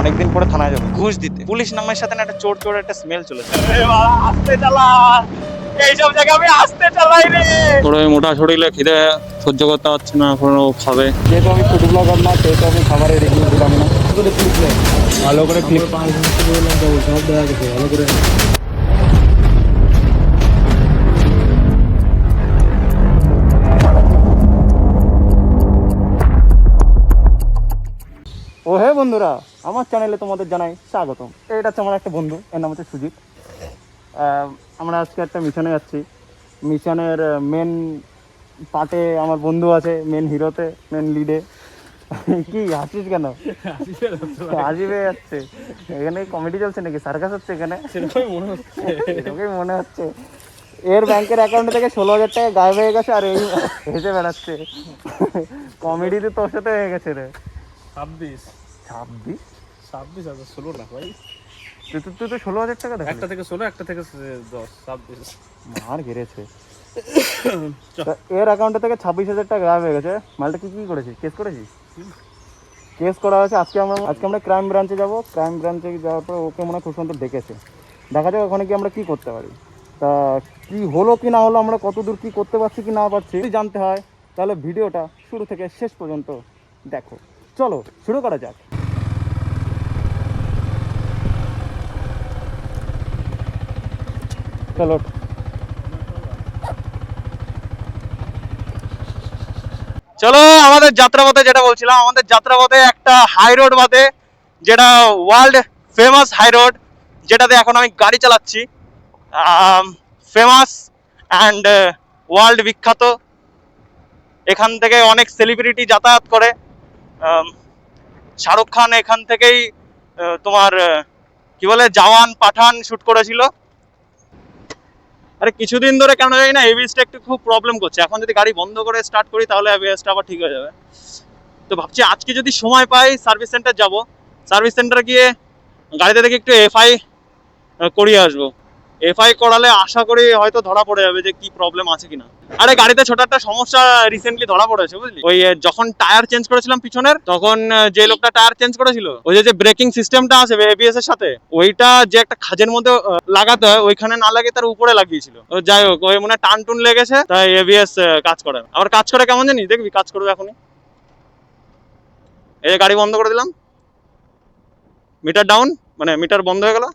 অনেকদিন পরে থানায় যাব। ঘুষ দিতে। পুলিশ নামের সাথে না একটা চোর চোর একটা স্মেল চলেছে আসতে চালা। এইসব জায়গায় আমি আসতে চালাই রে। তোর ওই মোটা শরীরে খিদে সহ্য করতে পারছে না এখন ও খাবে। যেহেতু আমি ফুড ব্লগার না সেহেতু আমি খাবারের রিভিউ দিলাম না। ভালো করে ক্লিক ও হে বন্ধুরা আমার চ্যানেলে তোমাদের জানাই স্বাগতম। এটা হচ্ছে আমার একটা বন্ধু এর নাম হচ্ছে সুজিত। আমরা আজকে একটা মিশনে যাচ্ছি মিশনের মেন পার্টে আমার বন্ধু আছে মেন হিরোতে মেন লিডে কি হাসিস কেন? হাসিবে যাচ্ছে। এখানে কমেডি চলছে নাকি? সার্কাস হচ্ছে এখানে? মনে হচ্ছে। এর ব্যাংকের অ্যাকাউন্ট থেকে ষোলো হাজার টাকা গায়েব হয়ে গেছে আর এই হেসে বেড়াচ্ছে। কমেডি তো তোর সাথে হয়ে গেছে রে। ছাব্বিশ। ছাব্বিশ? ছাব্বিশ হাজার ষোলো না ভাই। তুই তো- তুই তো ষোলো হাজার টাকা দেখ একটা থেকে ষোলো একটা থেকে দশ ছাব্বিশ। মার গেড়েছে। তা এর অ্যাকাউন্টে থেকে ছাব্বিশ হাজার টাকা গায়েব হয়ে গেছে। মালটা কি কি করেছিস? কেস করেছিস? কেস করা হয়েছে। আজকে আমরা আজকে আমরা ক্রাইম ব্রাঞ্চে যাব। ক্রাইম ব্রাঞ্চে যাওয়ার পর ওকে মনে হয় খুব সুন্দর ডেকেছে দেখা যাক ওখানে কি আমরা কি করতে পারি। তা কি হলো কি না হলো আমরা কত দূর কি করতে পারছি কি না পারছি যদি জানতে হয় তাহলে ভিডিওটা শুরু থেকে শেষ পর্যন্ত দেখো। চলো শুরু করা যাক। চলো চলো, আমাদের যাত্রাপথে যেটা বলছিলাম, আমাদের যাত্রাপথে একটা হাই রোড বাদে যেটা ওয়ার্ল্ড ফেমাস হাই রোড যেটাতে এখন আমি গাড়ি চালাচ্ছি। ফেমাস অ্যান্ড ওয়ার্ল্ড বিখ্যাত। এখান থেকে অনেক সেলিব্রিটি যাতায়াত করে। শাহরুখ খান এখান থেকেই তোমার কি বলে, জওয়ান পাঠান শ্যুট করেছিল। আরে কিছুদিন ধরে কেন জানি না এভিএসটা একটু খুব প্রবলেম করছে। এখন যদি গাড়ি বন্ধ করে স্টার্ট করি তাহলে এভিএসটা আবার ঠিক হয়ে যাবে। তো ভাবছি আজকে যদি সময় পাই সার্ভিস সেন্টার যাব। সার্ভিস সেন্টারে গিয়ে গাড়িতে দেখে একটু এফআই করিয়ে আসব। এফআই করালে আশা করি হয়তো ধরা পড়ে যাবে যে কি প্রবলেম আছে কিনা। আরে, গাড়িতে ছোট একটা সমস্যা রিসেন্টলি ধরা পড়েছে, বুঝলি? ওই যখন টায়ার চেঞ্জ করেছিলাম পিছনের, তখন যে লোকটা টায়ার চেঞ্জ করেছিল, ওই যে ব্রেকিং সিস্টেমটা আছে এবিএস এর সাথে, ওইটা যে একটা খাজের মধ্যে লাগাতে হয়, ওইখানে না লাগিয়ে তার উপরে লাগিয়েছিল। যাই হোক, ওই মনে টান টুন লেগেছে, তাই এবিএস কাজ করে। আবার কাজ করে কেমন জানিস দেখবি, কাজ করবে এখনই। এই গাড়ি বন্ধ করে দিলাম। মিটার ডাউন মানে মিটার বন্ধ হয়ে গেল।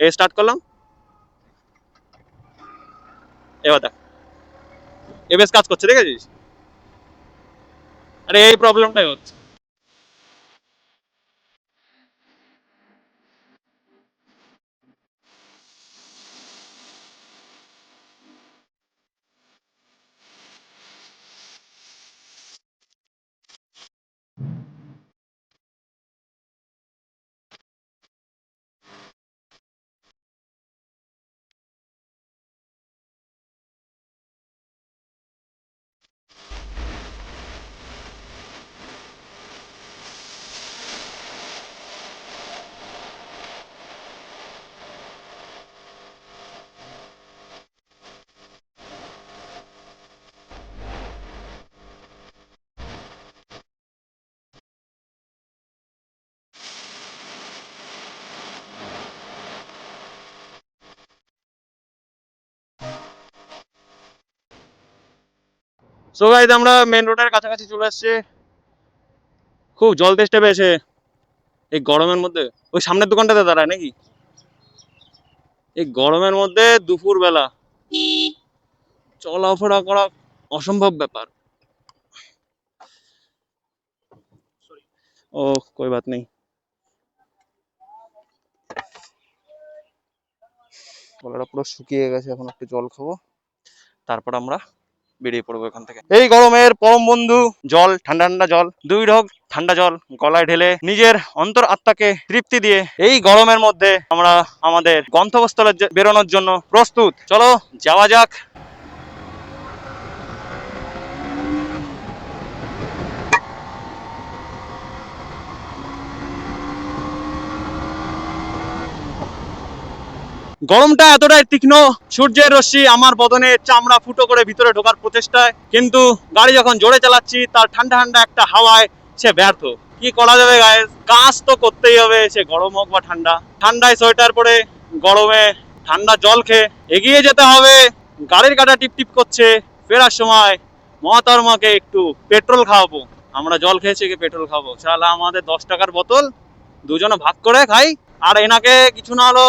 এ স্টার্ট করলাম। এবার দেখ এবিএস কাজ করছে দেখেছিস? আরে এই প্রবলেমটাই হচ্ছে। সো গাইজ আমরা মেন রোডের কাছাকাছি চলে আসছি। খুব জল তেষ্টা পেয়েছে এই গরমের মধ্যে। ওই সামনের দোকানটাতে দাঁড়ায় নাকি? এই গরমের মধ্যে দুপুর বেলা চলাফেরা করা অসম্ভব ব্যাপার। ও কই বাত নেই। গলাটা পুরো শুকিয়ে গেছে এখন একটু জল খাব। তারপর আমরা বেরিয়ে পড়ব এখান থেকে। এই গরমের পরম বন্ধু, জল, ঠান্ডা ঠান্ডা জল, দুই ঢোক ঠান্ডা জল গলায় ঢেলে নিজের অন্তর আত্মাকে তৃপ্তি দিয়ে এই গরমের মধ্যে আমরা আমাদের গন্তব্যস্থলে বেরোনোর জন্য প্রস্তুত। চলো যাওয়া যাক। গরমটা এতটাই তীক্ষ্ণ, সূর্যের রশ্মি আমার বদনে চামড়া ফুটো করে ভিতরে ঢোকার প্রচেষ্টায়। কিন্তু গাড়ি যখন জোরে চালাচ্ছি, তার ঠান্ডা ঠান্ডা একটা হাওয়ায় সে ব্যর্থ। কি করা যাবে গায়ে কাজ তো করতেই হবে, সে গরম হোক বা ঠান্ডা। ঠান্ডায় সোয়েটার পরে গরমে ঠান্ডা জল খেয়ে এগিয়ে যেতে হবে। গাড়ির কাটা টিপ টিপ করছে, ফেরার সময় মহাতর্মাকে একটু পেট্রোল খাওয়াবো। আমরা জল খেয়েছি কি পেট্রোল খাব। শালা, আমাদের দশ টাকার বোতল, দুজনে ভাগ করে খাই। আর এনাকে কিছু না হলো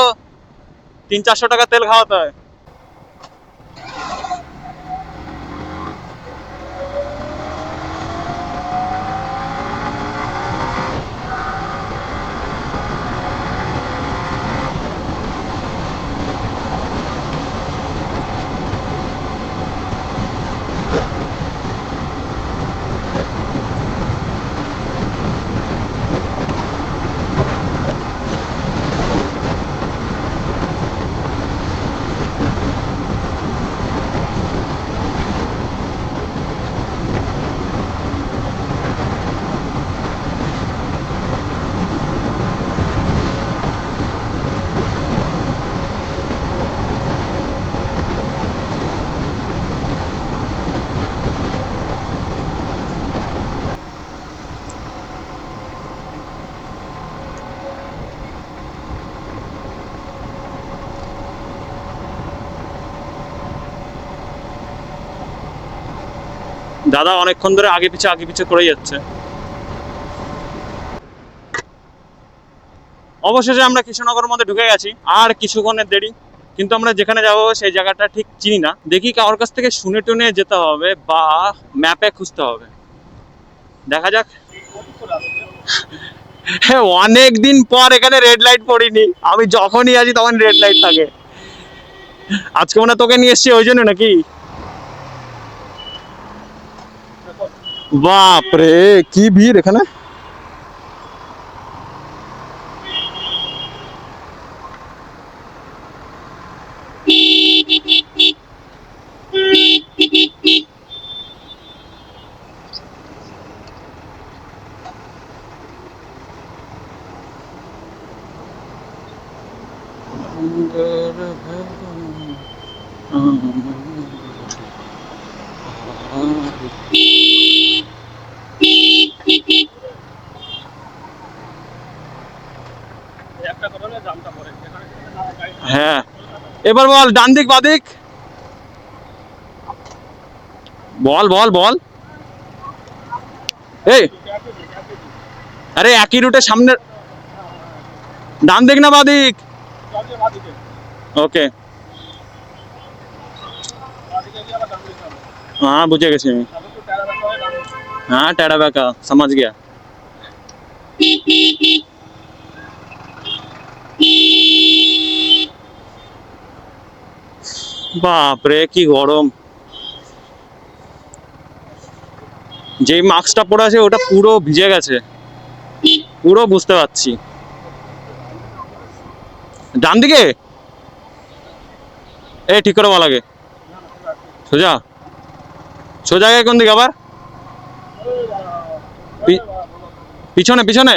তিন চারশো টাকা তেল খাওয়াতে হয়। দাদা অনেকক্ষণ ধরে আগে পিছে আগে পিছে করে যাচ্ছে। অবশেষে আমরা কৃষ্ণনগরের মধ্যে ঢুকে গেছি, আর কিছুক্ষণের দেরি। কিন্তু আমরা যেখানে যাব সেই জায়গাটা ঠিক চিনি না। দেখি কারোর কাছ থেকে শুনে টুনে যেতে হবে বা ম্যাপে খুঁজতে হবে। দেখা যাক। হ্যাঁ অনেক দিন পর এখানে রেড লাইট পড়িনি। আমি যখনই আছি তখন রেড লাইট থাকে। আজকে মনে তোকে নিয়ে এসছি ওই জন্য নাকি? বাপরে কি ভিড় এখানে এবার বল ডান দিক বাদিক বল বল বল এই আরে একই রুটে সামনে ডান দিক না বাদিক ওকে हाँ बुझे गए मैं हाँ टेढ़ा बैका समझ गया বাপরে, কি গরম। যেই মাস্কটা পরে আছে, ওটা পুরো ভিজে গেছে। পুরো বুঝতে পারছি। ডান দিকে? এই ঠিক করে লাগে সোজা। সোজা কোন দিকে আবার? পিছনে পিছনে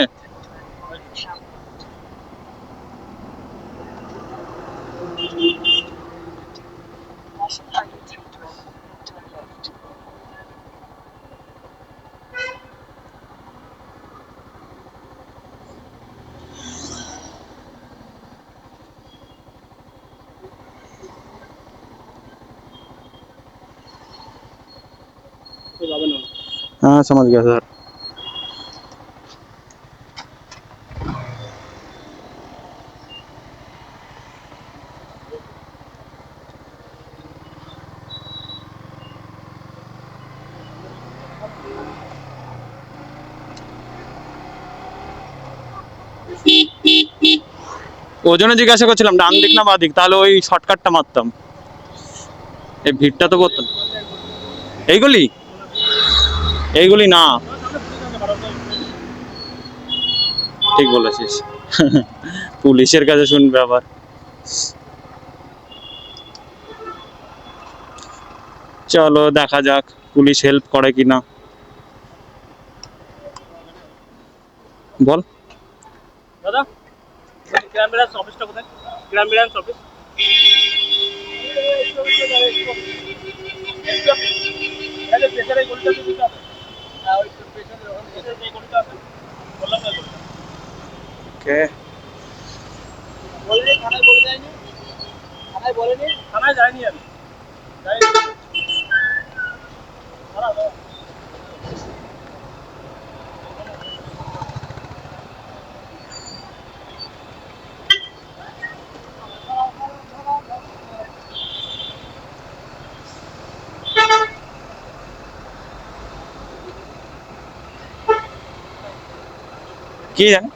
हाँ समझ गया सर ওই জন্য জিজ্ঞাসা করছিলাম ডান দিক না বাদিক তাহলে ওই শর্টকাটটা মারতাম এই ভিড়টা তো করতাম এইগুলি এইগুলি না ঠিক বলেছিস পুলিশের কাছে শুনবে আবার চলো দেখা যাক পুলিশ হেল্প করে কিনা বল দাদা অফিসটা কোথায় অফিস প্রেসারে গলিটা দিতে হবে ওকে বলেনি থানায় বলে যায়নি? থানায় বলেনি? থানায় যায়নি আমি। যাইনি কি জানি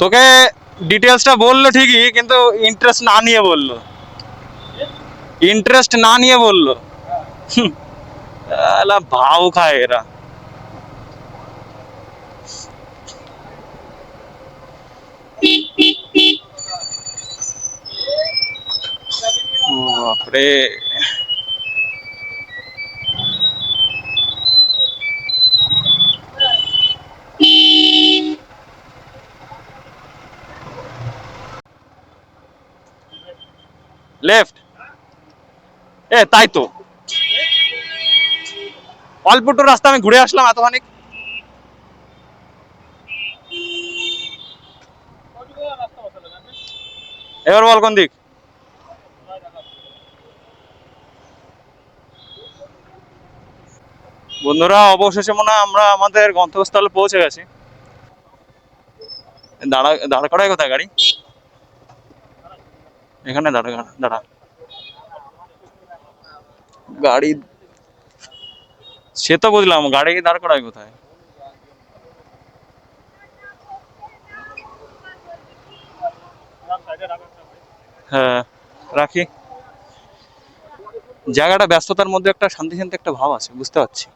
তোকে ডিটেলসটা বলল ঠিকই কিন্তু ইন্টারেস্ট না নিয়ে বলল ইন্টারেস্ট না নিয়ে বলল হুম, আলা ভাও খায় এরা ও বাপরে লেফট এ, তাই তো। অল্প একটু রাস্তা আমি ঘুরে আসলাম এতখানি। ওইদিকে রাস্তা বসালে না এবার বল কোন দিক? বন্ধুরা, অবশেষে মনে হয় আমরা আমাদের গন্তব্যস্থলে পৌঁছে গেছি। দাঁড়া, দাঁড় করাই কোথায় গাড়ি? এখানে দাঁড়া দাঁড়া। গাড়ি সে তো বুঝলাম, গাড়ি দাঁড় করায় কোথায়। হ্যাঁ রাখি। জায়গাটা ব্যস্ততার মধ্যে একটা শান্তি শান্তি একটা ভাব আছে, বুঝতে পারছি।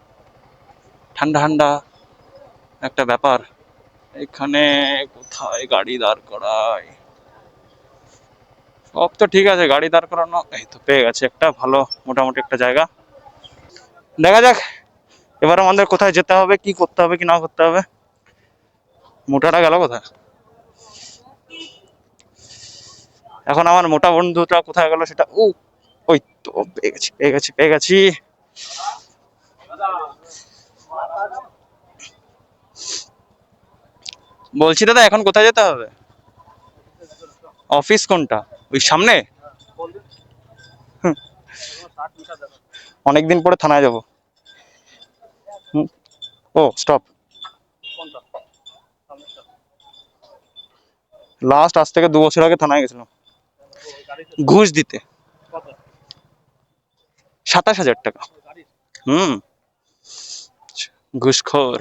ঠান্ডা ঠান্ডা একটা ব্যাপার। এখানে কোথায় গাড়ি দাঁড় করায়? সব তো ঠিক আছে, গাড়ি দাঁড় করানো, এই তো পেয়ে গেছে একটা ভালো, মোটামুটি একটা জায়গা। দেখা যাক, এবার আমাদের কোথায় যেতে হবে, কি করতে হবে, কি না করতে হবে। মোটাটা গেল কোথায়? এখন আমার মোটা বন্ধুটা কোথায় গেল সেটা ও ওই তো, পেয়ে গেছি পেয়ে গেছি পেয়ে গেছি। বলছি দাদা, এখন কোথায় যেতে হবে? অফিস কোনটা? ওই সামনে? অনেকদিন পরে থানায় যাব। ও স্টপ লাস্ট আজ থেকে দু বছর আগে থানায় গেছিলাম। ঘুষ দিতে। সাতাশ হাজার টাকা। হুম। ঘুষখোর।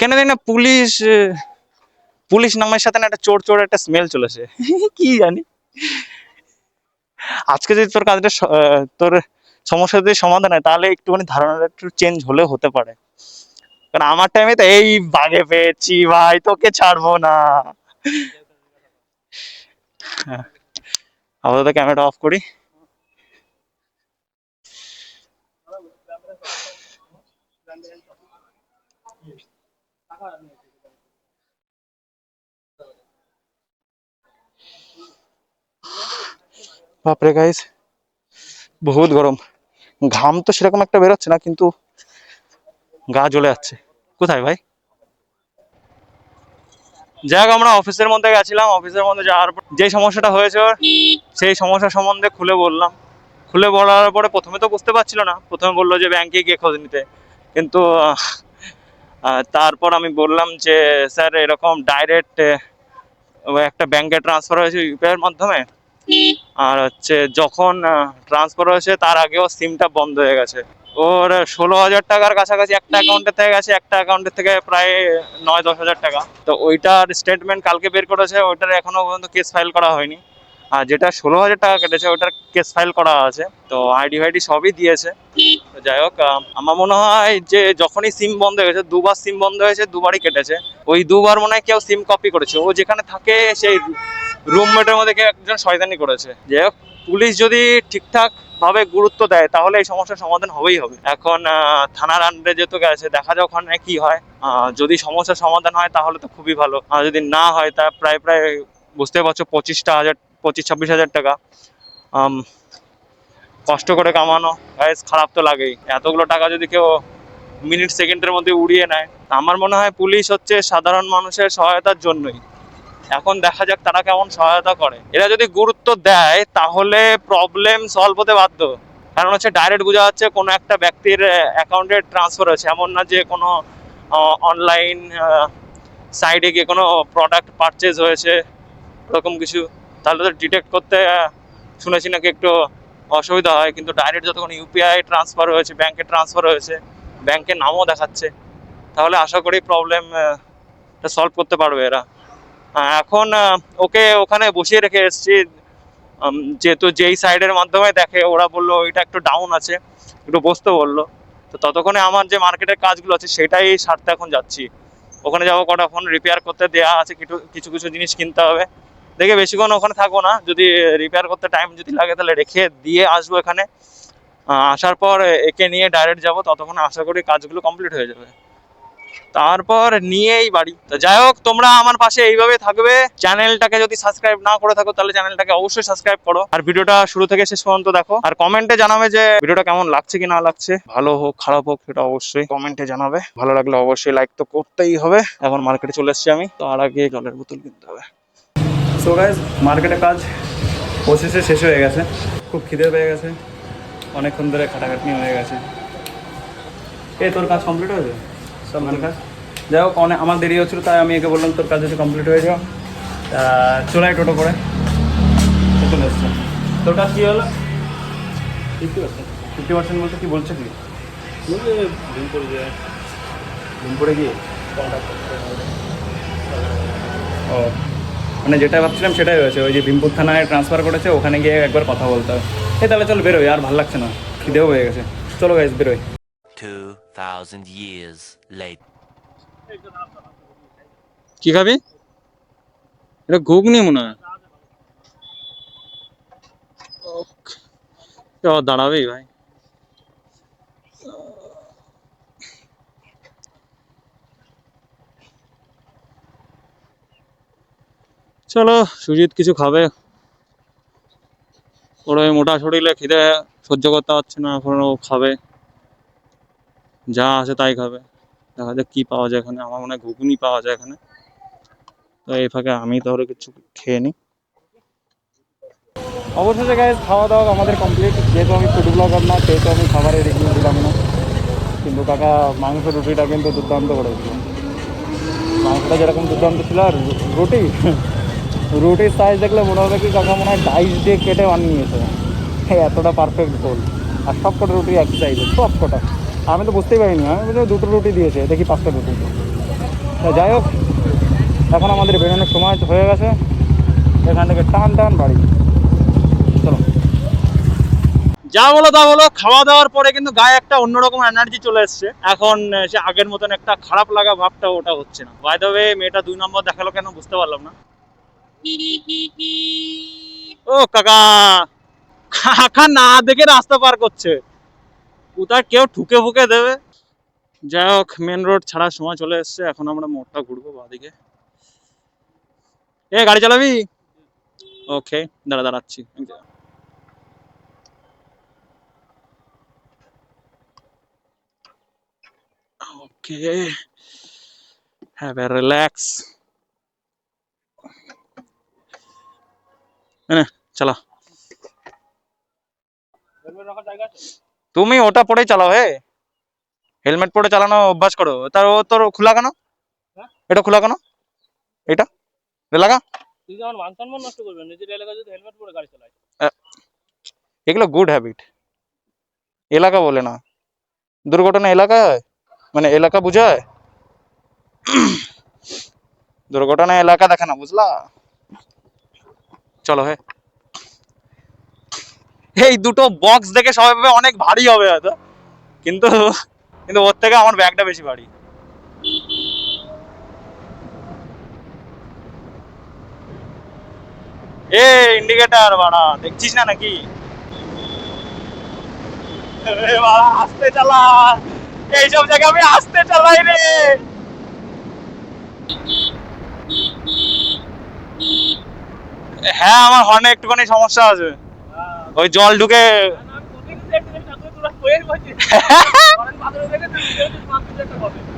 কেন জানি না পুলিশ পুলিশ নামের সাথে না একটা চোর চোর একটা স্মেল চলেছে। কি জানি। আজকে যদি তোর কাজটা তোর সমস্যা যদি সমাধান হয়, তাহলে একটুখানি ধারণাটা একটু চেঞ্জ হলেও হতে পারে। কারণ আমার টাইমে তো এই বাগে পেয়েছি, ভাই, তোকে ছাড়বো না। হ্যাঁ। আপাতত ক্যামেরাটা অফ করি। বাপরে গাইস বহুত গরম। ঘাম তো সেরকম একটা বেরোচ্ছে না, কিন্তু গা জ্বলে যাচ্ছে। কোথায় ভাই? যাক, আমরা অফিসের মধ্যে গেছিলাম অফিসের মধ্যে যাওয়ার পর যে সমস্যাটা হয়েছে সেই সমস্যা সম্বন্ধে খুলে বললাম। খুলে বলার পরে প্রথমে তো বুঝতে পারছিল না। প্রথমে বলল যে ব্যাংকে গিয়ে খোঁজ নিতে। কিন্তু তারপর আমি বললাম যে, স্যার, এরকম ডাইরেক্ট একটা ব্যাংকে ট্রান্সফার হয়েছে ইউপিআই এর মাধ্যমে। আর হচ্ছে যখন ট্রান্সফার হয়েছে তার আগেও সিমটা বন্ধ হয়ে গেছে। ওর ষোলো হাজার টাকার কাছাকাছি একটা অ্যাকাউন্টে থেকে গেছে একটা অ্যাকাউন্টের থেকে প্রায় নয় দশ হাজার টাকা। তো ওইটার স্টেটমেন্ট কালকে বের করেছে ওইটার এখনও পর্যন্ত কেস ফাইল করা হয়নি। আর যেটা ষোলো হাজার টাকা কেটেছে ওটার কেস ফাইল করা আছে। তো আইডি ফাইডি সবই দিয়েছে। তো যাই হোক আমার মনে হয় যে যখনই সিম বন্ধ হয়েছে দুবার সিম বন্ধ হয়েছে দুবারই কেটেছে। ওই দুবার মনে হয় কেউ সিম কপি করেছে। ও যেখানে থাকে সেই রুমমেটের মধ্যে একজন শয়তানি করেছে। হোক পুলিশ যদি ঠিকঠাক ভাবে গুরুত্ব দেয়, তাহলে এই সমস্যার সমাধান হবেই হবে। এখন থানার আন্ডারে যেহেতু গেছে, দেখা যাক ওখানে কি হয়। যদি সমস্যার সমাধান হয়, তাহলে তো খুবই ভালো। আর যদি না হয়, তা প্রায় প্রায় বুঝতে পারছ, পঁচিশটা হাজার, পঁচিশ, ছাব্বিশ হাজার টাকা। কষ্ট করে কামানো গাইস খারাপ তো লাগেই। এতগুলো টাকা যদি কেউ মিনিট সেকেন্ডের মধ্যে উড়িয়ে নেয় আমার মনে হয় পুলিশ হচ্ছে সাধারণ মানুষের সহায়তার জন্যই। এখন দেখা যাক তারা কেমন সহায়তা করে। এরা যদি গুরুত্ব দেয়, তাহলে প্রবলেম সলভ হতে বাধ্য। কারণ হচ্ছে ডাইরেক্ট বোঝা যাচ্ছে কোনো একটা ব্যক্তির অ্যাকাউন্টে ট্রান্সফার হয়েছে। এমন না যে কোনো অনলাইন সাইডে গিয়ে কোনো প্রোডাক্ট পারচেজ হয়েছে ওরকম কিছু। তাহলে তো ডিটেক্ট করতে শুনেছি নাকি একটু অসুবিধা হয়। কিন্তু ডাইরেক্ট যতক্ষণ ইউপিআই ট্রান্সফার হয়েছে ব্যাংকে ট্রান্সফার হয়েছে ব্যাংকের নামও দেখাচ্ছে। তাহলে আশা করি প্রবলেম সলভ করতে পারবে এরা। এখন ওকে ওখানে বসিয়ে রেখে এসেছি। যেহেতু যেই সাইডের মাধ্যমে দেখে, ওরা বলল, ওইটা একটু ডাউন আছে। একটু বসতে বলল। তো ততক্ষণে আমার যে মার্কেটের কাজগুলো আছে, সেটাই সারতে এখন যাচ্ছি। ওখানে যাব কটা ফোন রিপেয়ার করতে দেওয়া আছে কিছু কিছু কিছু জিনিস কিনতে হবে। দেখে বেশিক্ষণ ওখানে থাকব না। যদি রিপেয়ার করতে টাইম যদি লাগে, তাহলে রেখে দিয়ে আসব এখানে। আসার পর একে নিয়ে ডাইরেক্ট যাব। ততক্ষণ আশা করি কাজগুলো কমপ্লিট হয়ে যাবে। তারপর নিয়েই বাড়ি। তো যাই হোক, তোমরা আমার পাশে এইভাবে থাকবে। চ্যানেলটাকে যদি সাবস্ক্রাইব না করে থাকো, তাহলে চ্যানেলটাকে অবশ্যই সাবস্ক্রাইব করো। আর ভিডিওটা শুরু থেকে শেষ পর্যন্ত দেখো। আর কমেন্টে জানাবে যে, ভিডিওটা কেমন লাগছে কি না লাগছে। ভালো হোক, খারাপ হোক, সেটা অবশ্যই কমেন্টে জানাবে। ভালো লাগলে অবশ্যই লাইক তো করতেই হবে। এখন মার্কেটে চলে এসেছি আমি। তো আর আগে জলের বোতল কিনতে হবে। সো গাইজ মার্কেটে কাজ পঁচিশে শেষ হয়ে গেছে। খুব খিদে পেয়ে গেছে। অনেকক্ষণ ধরে খাটাখাটনি হয়ে গেছে। এ তোর কাজ কমপ্লিট হয়েছে? মানে যাই হোক অনেক আমার দেরি হচ্ছিল তাই আমি একে বললাম তোর কাজ যদি কমপ্লিট হয়ে যাও। তা চলে আয় টোটো করে। চলে এসছে। তোর কাজ কী হলো? ফিফটি পার্সেন্ট ফিফটি পার্সেন্ট বলতে কী বলছে কি? গিয়ে? ও মানে যেটা ভাবছিলাম সেটাই হয়েছে। ওই যে ভীমপুর থানায় ট্রান্সফার করেছে ওখানে গিয়ে একবার কথা বলতে হবে এই তাহলে চল বেরোই আর ভালো লাগছে না। খিদেও হয়ে গেছে। চলো গাইজ বেরোই। 2,000 years later. কি খাবি? এটা ঘুগনি মনে হয়। দাঁড়াবেই ভাই। চলো সুজিত কিছু খাবে। ওর মোটা শরীরে খিদে সহ্য করতে পারছে না এখন খাবে। যা আছে তাই খাবে। দেখা যাক কি পাওয়া যায় এখানে। আমার মনে হয় ঘুগনি পাওয়া যায় এখানে। তো এই ফাঁকে আমি তাহলে কিছু খেয়ে নিই। অবশেষে গায়ে খাওয়া দাওয়া আমাদের কমপ্লিট যেহেতু আমি ফুড ব্লগার না, সেহেতু আমি খাবারের রিভিউ দিলাম না। কিন্তু কাকা, মাংস, রুটিটা কিন্তু দুর্দান্ত করেছিল। মাংসটা যেরকম দুর্দান্ত ছিল, আর রুটি, রুটির সাইজ দেখলে মনে হবে কি কাকা, মনে হয় ডাইস দিয়ে কেটে বানিয়েছে। এতটা পারফেক্ট গোল আর সব কটা রুটি একই সাইজের সব কটা আমি তো বুঝতেই পারিনি, আমি বুঝি দুটো রুটি দিয়েছে, দেখি পাঁচটা রুটি। যাই হোক, এখন আমাদের বেরোনোর সময় হয়ে গেছে। এখান থেকে টান টান বাড়ি। চলো। যা বলো তা বলো, খাওয়া দাওয়ার পরে কিন্তু গায়ে একটা অন্যরকম এনার্জি চলে এসছে। এখন সে আগের মতন একটা খারাপ লাগা ভাবটা ওটা হচ্ছে না। বাই দ্য মেয়েটা দুই নম্বর দেখাল কেন বুঝতে পারলাম না। ও কাকা কাকা না দেখে রাস্তা পার করছে। কোথায় কেউ ঠুকে ফুকে দেবে। যাই হোক মেন রোড ছাড়ার সময় চলে এসছে। এখন আমরা মোড়টা ঘুরবো বাদিকে। এ, গাড়ি চালাবি? ওকে দাঁড়া, দাঁড়াচ্ছি. Have a relax. এনে, চালা। জায়গা আছে তুমি ওটা পরেই চালাও হে। হেলমেট পরে চালানো অভ্যাস করো। তার ও তোর খোলা কেন? হ্যাঁ? এটা খোলা কেন? এটা? লাগা? এগুলো গুড হ্যাবিট এলাকা বলে না। দুর্ঘটনা এলাকায় হয়? মানে এলাকা বুঝায়? দুর্ঘটনা এলাকা দেখে না বুঝলা? চলো হে। এই দুটো বক্স দেখে সবাই ভাবে অনেক ভারী হবে হয়তো। কিন্তু কিন্তু ওর থেকে আমার ব্যাগটা বেশি ভারী। এ ইন্ডিকেটার বাড়া, দেখছিস না নাকি? আস্তে চালা। এইসব জায়গায় আমি আস্তে চালাই রে। হ্যাঁ আমার হর্নে একটুখানি সমস্যা আছে। ওই জল ঢুকে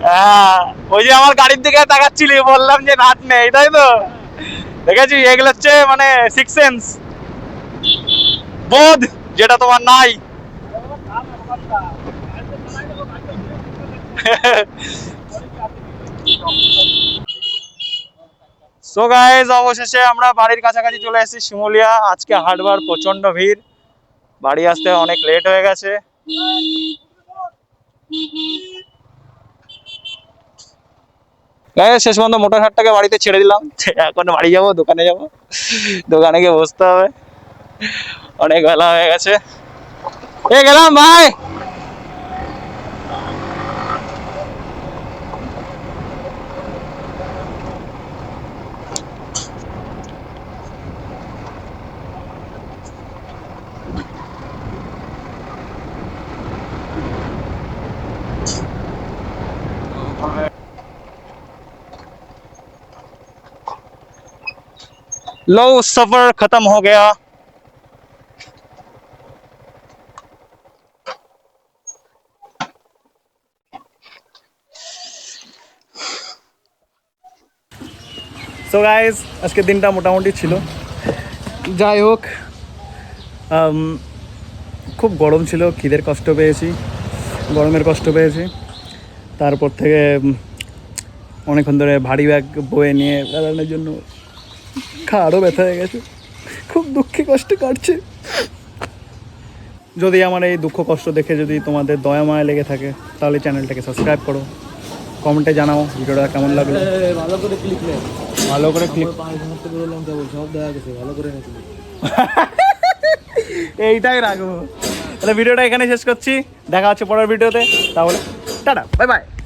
হ্যাঁ ওই যে আমার গাড়ির দিকে তাকাচ্ছিলি, বললাম যে নাট নেই, তাই তো? দেখেছি এগুলো হচ্ছে মানে সিক্স সেন্স বোধ, যেটা তোমার নাই। সো গাইজ অবশেষে আমরা বাড়ির কাছাকাছি চলে এসেছি শিমুলিয়া। আজকে হাটবার প্রচণ্ড ভিড়। বাড়ি আসতে অনেক লেট হয়ে গেছে। শেষ পর্যন্ত মোটর হাটটাকে বাড়িতে ছেড়ে দিলাম। এখন বাড়ি যাব, দোকানে যাব। দোকানে গিয়ে বসতে হবে। অনেক বেলা হয়ে গেছে। এ, গেলাম, ভাই! लो सफर खत्म हो गया সো গাইজ আজকের দিনটা মোটামুটি ছিল যাই হোক আম, খুব গরম ছিল খিদের কষ্ট পেয়েছি গরমের কষ্ট পেয়েছি তারপর থেকে উম, অনেকক্ষণ ধরে ভারী ব্যাগ বয়ে নিয়ে বেড়ানোর জন্য খাড়ও ব্যথা হয়ে গেছে। খুব দুঃখে কষ্ট কাটছে যদি আমার এই দুঃখ কষ্ট দেখে যদি তোমাদের দয়া মায়া লেগে থাকে তাহলে চ্যানেলটাকে সাবস্ক্রাইব করো। কমেন্টে জানাও ভিডিওটা কেমন লাগল। ভালো করে ক্লিক ভালো করে ক্লিক সব দেখা গেছে ভালো করে এইটাই রাখব। তাহলে ভিডিওটা এখানে শেষ করছি। দেখা হচ্ছে পরের ভিডিওতে। তাহলে টাটা বাই বাই